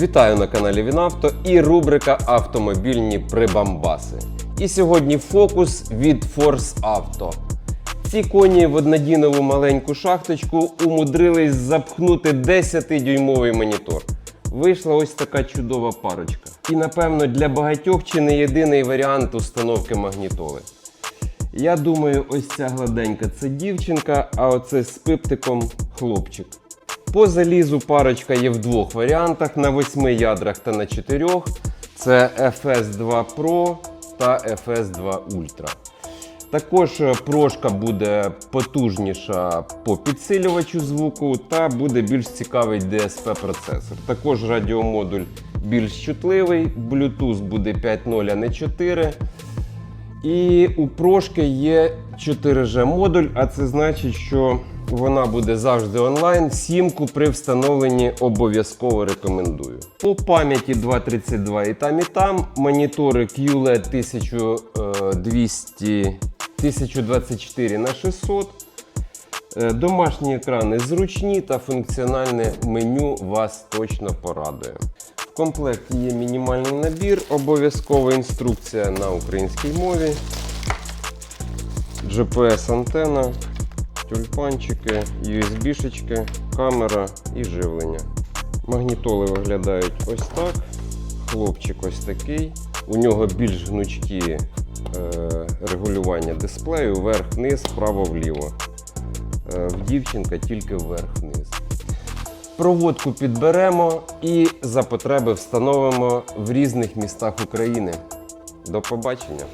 Вітаю на каналі Вінавто і рубрика Автомобільні прибамбаси. І сьогодні фокус від Force Auto. Ці коні в однодінову маленьку шахточку умудрились запхнути 10-дюймовий монітор. Вийшла ось така чудова парочка. І напевно для багатьох чи не єдиний варіант установки магнітоли. Я думаю, ось ця гладенька це дівчинка, а оце з пиптиком хлопчик. По залізу парочка є в двох варіантах: на 8 ядрах та на 4. Це FS2 Pro та FS2 Ultra. Також е, прошка буде потужніша по підсилювачу звуку та буде більш цікавий DSP процесор. Також радіомодуль більш чутливий, Bluetooth буде 5.0, а не 4. І у прошки є 4G модуль, а це значить, що вона буде завжди онлайн. Сімку при встановленні обов'язково рекомендую. По пам'яті 232 і там, і там. Монітори QLED 1200 1024 на 600. Е, Домашні екрани зручні та функціональне меню вас точно порадує. В комплекті є мінімальний набір, обов'язкова інструкція на українській мові, GPS-антена, тюльпанчики, USB-шечки, камера і живлення. Магнітоли виглядають ось так. Хлопчик ось такий. У нього більш гнучкі е, регулювання дисплею, вверх-вниз, вправо-вліво. Е, в дівчинка тільки вверх-вниз. Проводку підберемо і за потреби встановимо в різних містах України. До побачення!